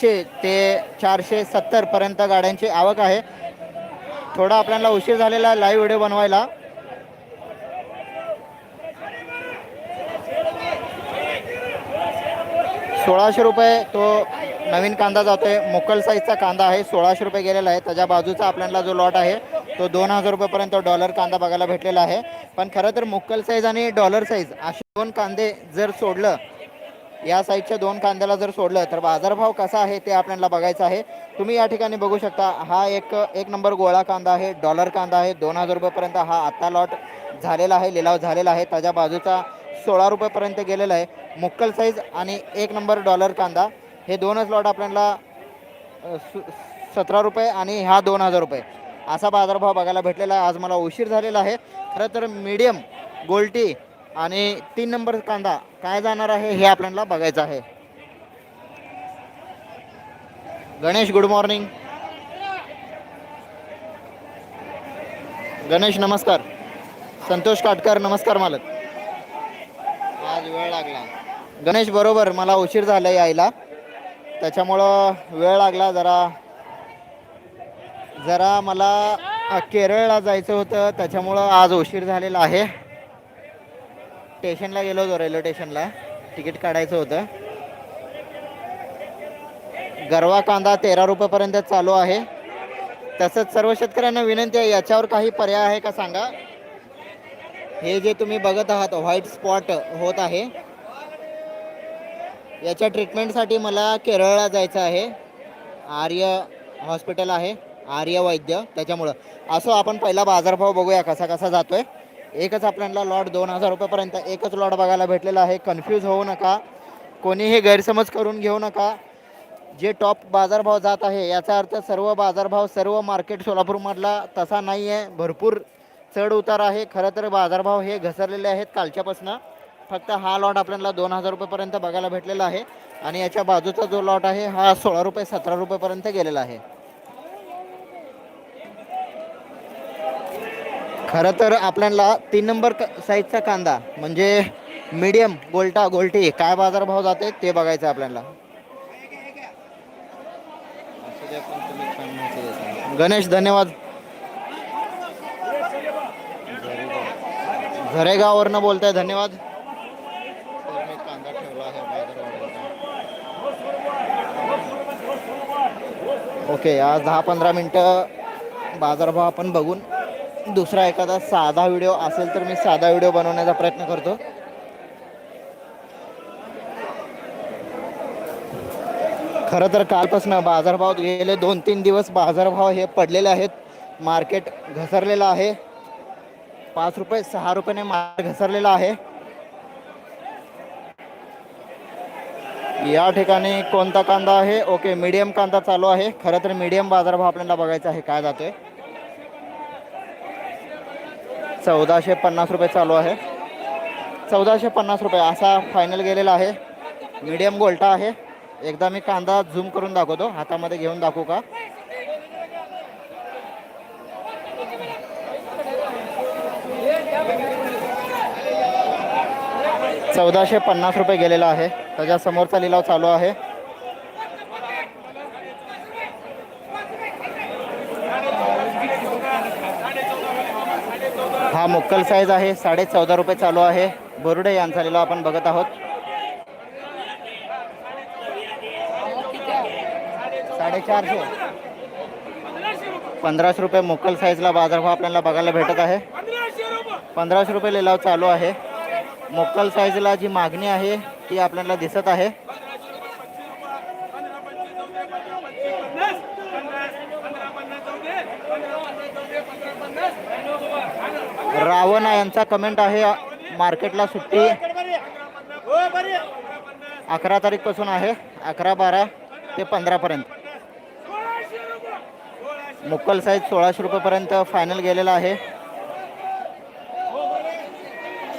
शे ते चारशे सत्तर पर्यंत गाड्यांची आवक आहे. थोडा आपल्याला उशीर झालेला लाईव्ह व्हिडिओ बनवायला. सोळाशे रुपये तो नवीन कांदा जातोय. मोकल साईजचा कांदा आहे. सोळाशे रुपये गेलेला आहे. त्याच्या बाजूचा आपल्याला जो लॉट आहे तो दोन हजार रुपयेपर्यंत डॉलर कांदा बघायला भेटलेला आहे. पण खरं तर मुक्कल साईज आणि डॉलर साईज असे दोन कांदे जर सोडलं या साईजच्या दोन कांद्याला जर सोडलं तर बाजारभाव कसा आहे ते आपल्याला बघायचं आहे. तुम्ही या ठिकाणी बघू शकता हा एक एक नंबर गोळा कांदा आहे डॉलर कांदा आहे दोन हजार रुपयेपर्यंत हा आत्ता लॉट झालेला आहे लिलाव झालेला आहे त्याच्या बाजूचा सोळा रुपयेपर्यंत गेलेला आहे. मुक्कल साईज आणि एक नंबर डॉलर कांदा हे दोनच लॉट आपल्याला सतरा रुपये आणि हा दोन हजार रुपये. असा बाजारभाव बघायला भेटलेला आहे. आज मला उशीर झालेला आहे. खरं तर मीडियम गोल्टी आणि तीन नंबर कांदा काय जाणार आहे हे आपल्याला बघायचं आहे. गणेश गुड मॉर्निंग गणेश नमस्कार. संतोष काटकर नमस्कार मालक. आज वेळ लागला. गणेश बरोबर मला उशीर झाला यायला. त्याच्यामुळं वेळ लागला जरा. जरा मला केरळला जायचं होतं त्याच्यामुळं आज उशीर झालेला आहे. स्टेशनला गेलो होतो रेल्वे स्टेशनला. तिकीट काढायचं होतं. गरवा कांदा तेरा रुपयेपर्यंत चालू आहे. तसंच सर्व शेतकऱ्यांना विनंती आहे याच्यावर काही पर्याय आहे का सांगा? हे जे तुम्ही बघत आहात व्हाईट स्पॉट होत आहे. याच्या ट्रीटमेंटसाठी मला केरळला जायचं आहे. आर्य हॉस्पिटल आहे आर्य वैद्य त्याच्यामुळं. असो आपण पहिला बाजारभाव बघूया कसा कसा जातोय. एकच आपल्याला लॉट दोन हजार रुपयापर्यंत एकच लॉट बघायला भेटलेला आहे. कन्फ्यूज होऊ नका. कोणीही गैरसमज करून घेऊ नका. जे टॉप बाजारभाव जात आहे याचा अर्थ सर्व बाजारभाव सर्व मार्केट सोलापूरमधला तसा नाही आहे भरपूर चढ उतार आहे. खरं तर बाजारभाव हे घसरलेले आहेत कालच्यापासून. फक्त हा लॉट आपल्याला दोन हजार रुपयेपर्यंत बघायला भेटलेला आहे. आणि याच्या बाजूचा जो लॉट आहे हा सोळा रुपये सतरा रुपयेपर्यंत गेलेला आहे. खरं तर आपल्याला तीन नंबर क साईजचा कांदा म्हणजे मीडियम गोल्टा गोल्टी काय बाजारभाव जाते ते बघायचं आहे आपल्याला. गणेश धन्यवाद. झरेगाववरनं बोलताय धन्यवाद. आहे ओके आज दहा पंधरा मिनटं बाजारभाव आपण बघून दुसरा एखादा साधा व्हिडिओ असेल तर मी साधा व्हिडिओ बनवण्याचा प्रयत्न करतो. खरं तर कालपासून बाजारभाव गेले दोन तीन दिवस बाजारभाव हे पडलेले आहेत. मार्केट घसरलेलं आहे. पाच रुपये सहा रुपयाने मार्केट घसरलेला आहे. या ठिकाणी कोणता कांदा आहे? ओके मीडियम कांदा चालू आहे. खरं तर मीडियम बाजारभाव आपल्याला बघायचा आहे. काय जातोय? चौदाशे पन्नास रुपये चालू आहे. चौदाशे पन्नास रुपये असा फायनल गेलेला आहे. मीडियम गोल्टा आहे. एकदा मी कांदा झूम करून दाखवतो. हातामध्ये घेऊन दाखवू का? चौदाशे पन्नास रुपये गेलेला आहे. त्याच्यासमोरचा लिलाव चालू आहे. मोक्कल साईज आहे. साडे चौदा रुपये चालू आहे. बोरुडे यांचा लिलाव आपण बघत आहोत. साडेचारशे. पंधराशे रुपये मोक्कल साईजला बाजारभाव आपल्याला बघायला भेटत आहे. पंधराशे रुपये लिलाव चालू आहे. मोकल साईजला जी मागणी आहे ती आपल्याला दिसत आहे. रावण यांचा कमेंट आहे. मार्केटला सुट्टी. अकरा तारीखपासून आहे. अकरा बारा ते पंधरापर्यंत मुक्कल साईज सोळाशे रुपयेपर्यंत फायनल गेलेला आहे.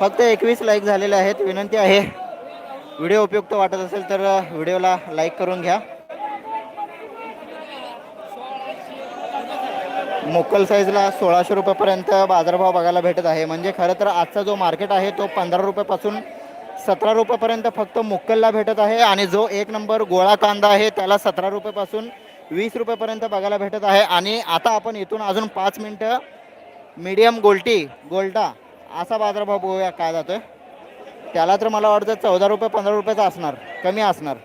फक्त एकवीस लाईक झालेले आहेत. विनंती आहे. व्हिडिओ उपयुक्त वाटत असेल तर व्हिडिओला लाईक करून घ्या. मोकल साईजला सोळाशे रुपयेपर्यंत बाजारभाव बघायला भेटत आहे. म्हणजे खरं तर आजचा जो मार्केट आहे तो पंधरा रुपयापासून सतरा रुपयापर्यंत फक्त मुक्कलला भेटत आहे. आणि जो एक नंबर गोळा कांदा आहे त्याला सतरा रुपयापासून वीस रुपयापर्यंत बघायला भेटत आहे. आणि आता आपण इथून अजून पाच मिनटं मीडियम गोल्टी गोल्टा असा बाजारभाव बघूया. काय जातोय? त्याला तर मला वाटतं चौदा रुपये पंधरा रुपयाचा असणार कमी असणार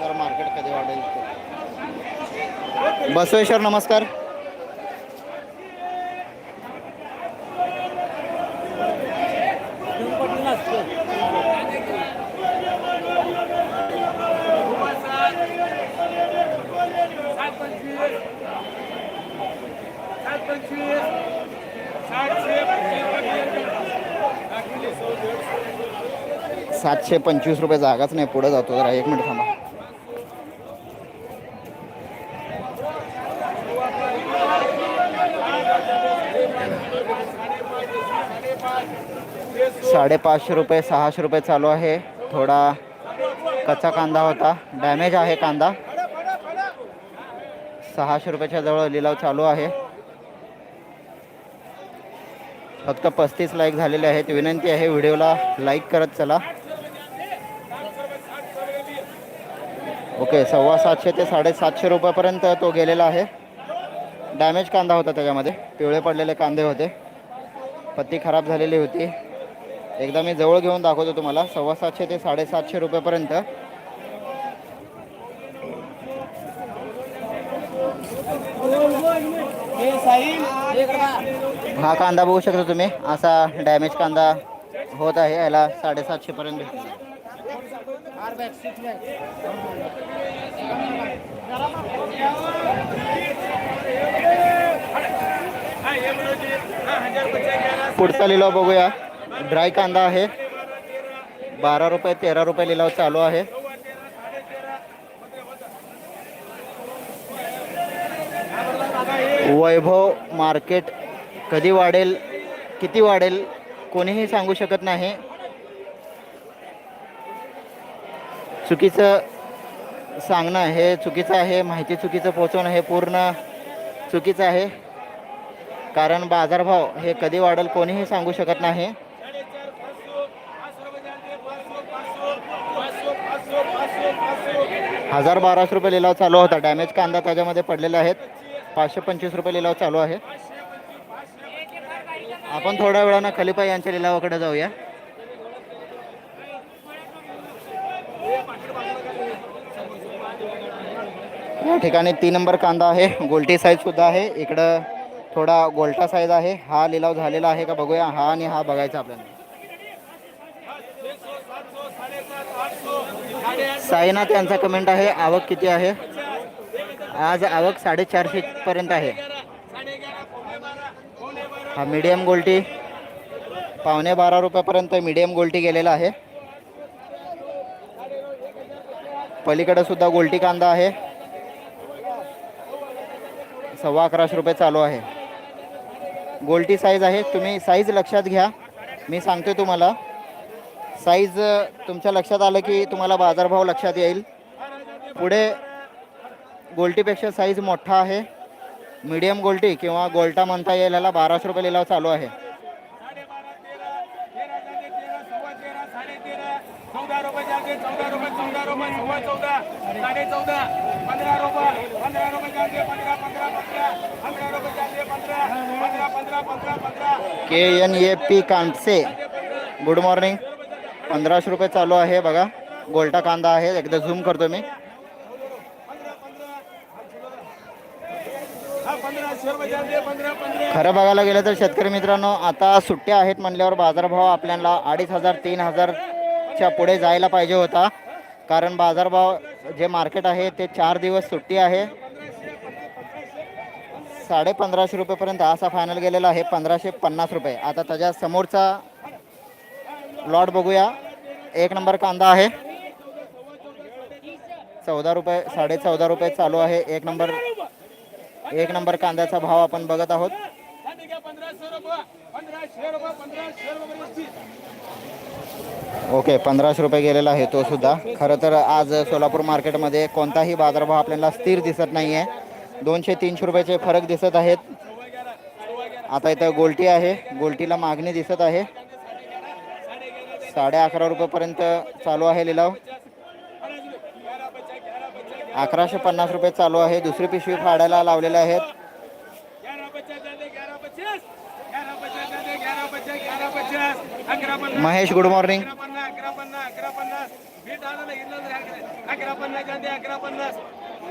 तर मार्केट कधी वाढेल ते. बसवेश्वर नमस्कार. सातशे सातशे पंचवीस रुपये जागाच नाही पुढे जातो जरा एक मिनिट थांबा. साडेपाचशे रुपये सहाशे रुपये चालू आहे. थोडा कच्चा कांदा होता. डॅमेज आहे कांदा. सहाशे रुपयाच्या जवळ लिलाव चालू आहे. फक्त पस्तीस लाईक झालेले आहेत. विनंती आहे व्हिडिओला लाईक करत चला. ओके सव्वा सातशे ते साडेसातशे रुपयापर्यंत तो गेलेला आहे. डॅमेज कांदा होता त्याच्यामध्ये. पिवळे पडलेले कांदे होते. पत्ती खराब झालेली होती. एकदा मी जवळ घेऊन दाखवतो तुम्हाला. सव्वा सातशे ते साडेसातशे रुपयापर्यंत. हा कांदा बघू शकता तुम्ही. असा डॅमेज कांदा होत आहे. याला साडेसातशे पर्यंत पुढचा लिलाव बघूया. ड्राय कांदा आहे. बारा रुपये तेरा रुपये लिलाव चालू आहे. वैभव मार्केट कधी वाढेल किती वाढेल कोणीही सांगू शकत नाही. चुकीचं सांगणं हे चुकीचं आहे माहिती चुकीचं पोचवणं हे पूर्ण चुकीचं आहे. कारण बाजारभाव हे कधी वाढेल कोणीही सांगू शकत नाही. हजार बाराशे रुपये लिलाव चालू होता. डॅमेज कांदा त्याच्यामध्ये पडलेले आहेत. पाचशे पंचवीस रुपये लिलाव चालू आहे. आपण थोड्या वेळानं खलिपा यांच्या लिलावाकडे जाऊया. या ठिकाणी तीन नंबर कांदा आहे. गोलटी साईजसुद्धा आहे. इकडं थोडा गोलटा साईज आहे. हा लिलाव झालेला आहे का बघूया. हा आणि हा बघायचा आपल्याला. साईनाथ यांचा कमेंट आहे. आवक किती आहे? आज आवक साडेचारशे पर्यंत आहे. हा मीडियम गोल्टी. पावणे बारा रुपयापर्यंत मीडियम गोल्टी गेलेला आहे. पलीकडे सुद्धा गोल्टी कांदा आहे. सव्वा अकराशे रुपये चालू आहे. गोल्टी साईज आहे. तुम्ही साईज लक्षात घ्या. मी सांगतो तुम्हाला. साईज तुमच्या लक्षात आलं की तुम्हाला बाजारभाव लक्षात येईल पुढे गोल्टीपेक्षा साईज मोठा आहे मीडियम गोल्टी किंवा गोल्टा म्हणता येईल ह्याला बाराशे रुपये लिलाव चालू आहे K N A P Kandse good morning पंधराशे रुपये चालू आहे बघा. गोल्टा कांदा आहे. एकदा झूम करतो मी. खरं बघायला गेलं तर शेतकरी मित्रांनो आता सुट्ट्या आहेत म्हणल्यावर बाजारभाव आपल्याला अडीच हजार तीन हजारच्या पुढे जायला पाहिजे होता. कारण बाजारभाव जे मार्केट आहे ते चार दिवस सुट्टी आहे. साडे पंधराशे रुपयेपर्यंत असा फायनल गेलेला आहे. पंधराशे पन्नास रुपये. आता त्याच्या समोरचा लॉट बघूया. एक नंबर कांदा आहे. चौदा रुपये साडे चौदा रुपये चालू आहे. एक नंबर एक नंबर कांद्याचा भाव आपण बघत आहोत. ओके पंधराशे रुपये गेलेला आहे तो सुद्धा. खरं तर आज सोलापूर मार्केटमध्ये कोणताही बाजारभाव आपल्याला स्थिर दिसत नाही आहे दोनशे तीनशे रुपयाचे फरक दिसत आहेत. आता इथं गोलटी आहे. गोलटीला मागणी दिसत आहे. साडे अकरा रुपयेपर्यंत चालू आहे लिलाव. अकराशे पन्नास रुपये चालू आहे. दुसरी पिशवी फाडायला लावलेले आहेत. महेश गुड मॉर्निंग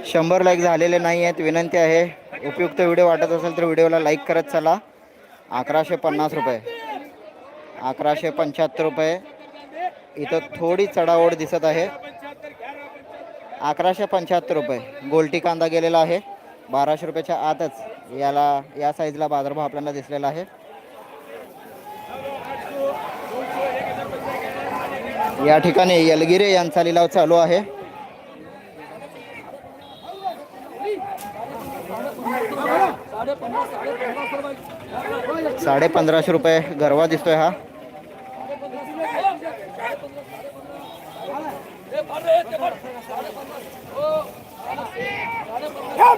शंभर लाईक झालेले नाही आहेत. विनंती आहे. उपयुक्त व्हिडिओ वाटत असेल तर व्हिडिओला लाईक करत चला. अकराशे पन्नास रुपये. अकराशे पंच्याहत्तर रुपये. इथं थोडी चढाओढ दिसत आहे. अकराशे पंच्याहत्तर रुपये. गोल्टी कांदा गेलेला आहे. बाराशे रुपयाच्या आतच याला या साईजला बाजारभाव आपल्याला दिसलेला आहे. या ठिकाणी यलगिरे यांचा लिलाव चालू आहे. साडे पंधराशे रुपये गरवा दिसतोय हा या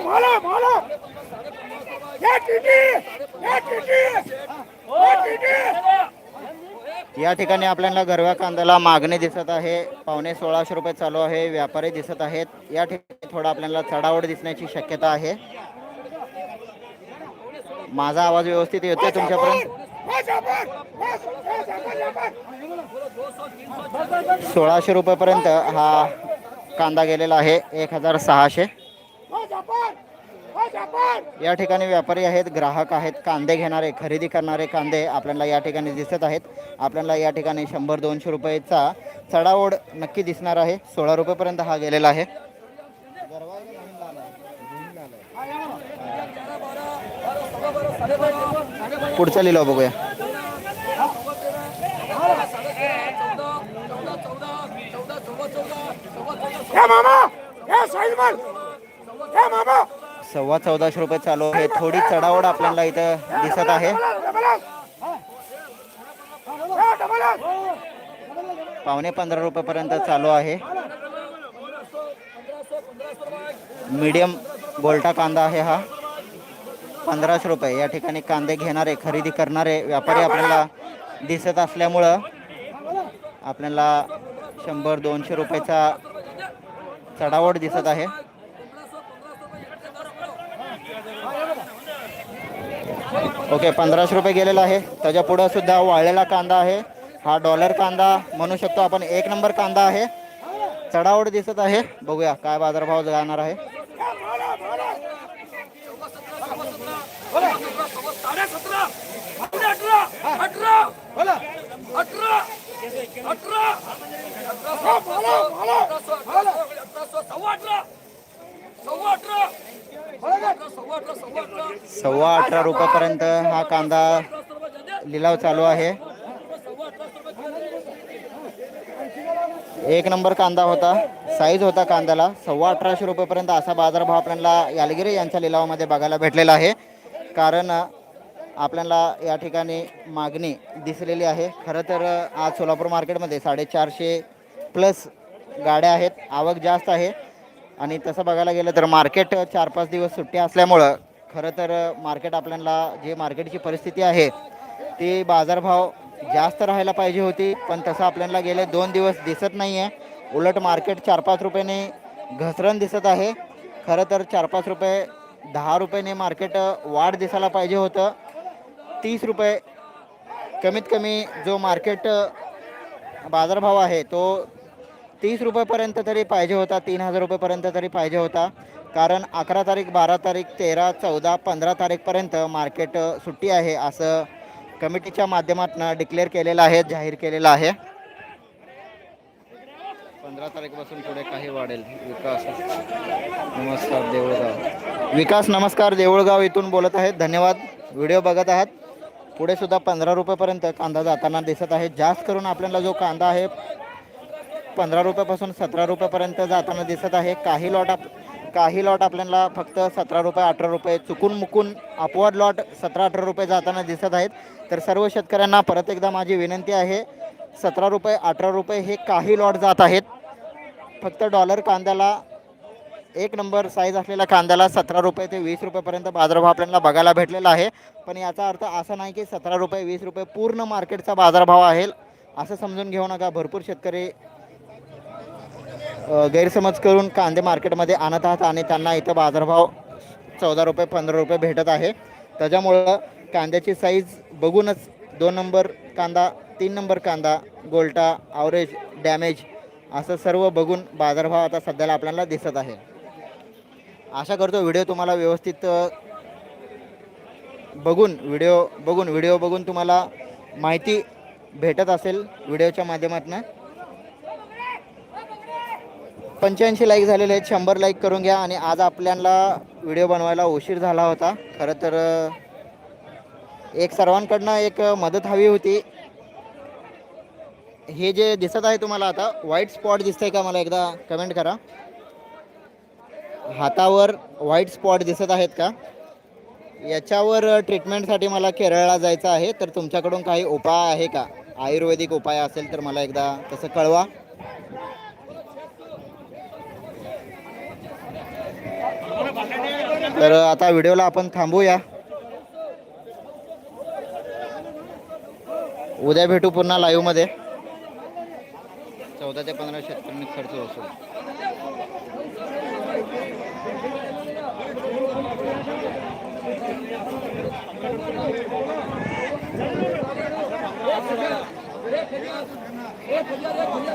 माला माला या ठिकाणी आपल्याला गरव्या कांद्याला मागणी दिसत आहे. पावणे सोळाशे रुपये चालू आहे. व्यापारी दिसत आहेत. या ठिकाणी थोडा आपल्याला चढावड दिसण्याची शक्यता आहे. माझा आवाज व्यवस्थित येतोय तुमच्यापर्यंत? सोळाशे रुपयेपर्यंत हा कांदा गेलेला आहे एक हजार सहाशे. या ठिकाणी व्यापारी आहेत ग्राहक आहेत कांदे घेणारे खरेदी करणारे कांदे आपल्याला या ठिकाणी दिसत आहेत. आपल्याला या ठिकाणी शंभर दोनशे रुपयेचा चढाओढ नक्की दिसणार आहे. सोळा रुपयेपर्यंत हा गेलेला आहे. पुढचा लिलाव बघूया. सव्वा चौदाशे रुपये चालू आहे. थोडी चढाओढ आपल्याला इथं दिसत आहे. पावणे पंधरा रुपयेपर्यंत चालू आहे. मीडियम गोल्टा कांदा आहे हा. पंधराशे रुपये. या ठिकाणी कांदे घेणारे खरेदी करणारे व्यापारी आपल्याला दिसत असल्यामुळं आपल्याला शंभर दोनशे रुपयाचा चढावड दिसत आहे. ओके पंधराशे रुपये गेलेला आहे. त्याच्या पुढं सुद्धा वाळलेला कांदा आहे. हा डॉलर कांदा म्हणू शकतो आपण. एक नंबर कांदा आहे. चढावड दिसत आहे. बघूया काय बाजारभाव जाणार आहे साडे सतरा साडे अठरा अठरा अठरा अठरा सव्वा अठरा रुपयापर्यंत हा कांदा लिलाव चालू आहे. एक नंबर कांदा होता साईज होता कांद्याला. सव्वा अठराशे रुपयेपर्यंत असा बाजारभाव आपल्याला यालगिरी यांच्या लिलावामध्ये बघायला भेटलेला आहे. कारण आपल्याला या ठिकाणी मागणी दिसलेली आहे. खरं तर आज सोलापूर मार्केटमध्ये साडेचारशे प्लस गाड्या आहेत. आवक जास्त आहे. आणि तसं बघायला गेलं तर मार्केट चार पाच दिवस सुट्टी असल्यामुळं खरं तर मार्केट आपल्याला जे मार्केटची परिस्थिती आहे ती बाजारभाव जास्त राहायला पाहिजे होती. पण तसं आपल्याला गेले दोन दिवस दिसत नाही आहे उलट मार्केट चार पाच रुपयाने घसरण दिसत आहे. खरं तर चार पाच रुपये दहा रुपयाने मार्केट वाढ दिसायला पाहिजे होतं. तीस रुपये कमीत कमी जो मार्केट बाजारभाव आहे तो तीस रुपयेपर्यंत तरी पाहिजे होता तीन हजार रुपयेपर्यंत तरी पाहिजे होता. कारण अकरा तारीख बारा तारीख तेरा चौदा पंधरा तारीखपर्यंत मार्केट सुट्टी आहे असं कमिटीच्या माध्यमातून डिक्लेअर केलेलं आहे जाहीर केलेलं आहे. पंधरा तारीखपासून पुढे काही वाढेल. विकास. नमस्कार देऊळगाव. विकास नमस्कार देऊळगाव इथून बोलत आहेत. धन्यवाद. व्हिडिओ बघत आहात. पुढे सुद्धा पंधरा रुपयेपर्यंत कांदा जाताना दिसत आहे. जास्त करून आपल्याला जो कांदा आहे पंधरा रुपयापासून सतरा रुपयापर्यंत जाताना दिसत आहे. काही लॉट आप काही लॉट आपल्याला फक्त सतरा रुपये अठरा रुपये चुकून मुकून अपवाद लॉट सतरा अठरा रुपये जाताना दिसत आहेत. तर सर्व शेतकऱ्यांना परत एकदा माझी विनंती आहे सतरा रुपये अठरा रुपये हे काही लॉट जात आहेत. फक्त डॉलर कांद्याला एक नंबर साईज असलेल्या कांद्याला सतरा रुपये ते वीस रुपयेपर्यंत बाजारभाव आपल्याला बघायला भेटलेला आहे. पण याचा अर्थ असा नाही की सतरा रुपये वीस रुपये पूर्ण मार्केटचा बाजारभाव आहे. असं समजून घेऊ नका. भरपूर शेतकरी गैरसमज करून कांदे मार्केटमध्ये आणत आहात आणि त्यांना इथं बाजारभाव चौदा रुपये पंधरा रुपये भेटत आहे. त्याच्यामुळं कांद्याची साईज बघूनच दोन नंबर कांदा तीन नंबर कांदा गोल्टा आवरेज डॅमेज असं सर्व बघून बाजारभाव आता सध्याला आपल्याला दिसत आहे. आशा करतो व्हिडिओ तुम्हाला व्यवस्थित बघून व्हिडिओ बघून व्हिडिओ बघून तुम्हाला माहिती भेटत असेल व्हिडिओच्या माध्यमातून. पंच्याऐंशी लाईक झालेले आहेत शंभर लाईक करून घ्या आणि आज आपल्याला व्हिडिओ बनवायला उशीर झाला होता. खरं तर एक सर्वांकडनं एक मदत हवी होती. हे जे दिसत आहे तुम्हाला आता व्हाईट स्पॉट दिसतंय का मला एकदा? कमेंट करा. हातावर व्हाईट स्पॉट दिसत आहेत का? याच्यावर ट्रीटमेंटसाठी मला केरळला जायचं आहे तर तुमच्याकडून काही उपाय आहे का? आयुर्वेदिक उपाय असेल तर मला एकदा तसं कळवा. तर आता व्हिडिओला आपण थांबूया. उद्या भेटू पुन्हा लाईव्हमध्ये चौदा ते पंधरा शेतकऱ्यांनी खर्च वसूल. 来看这来看这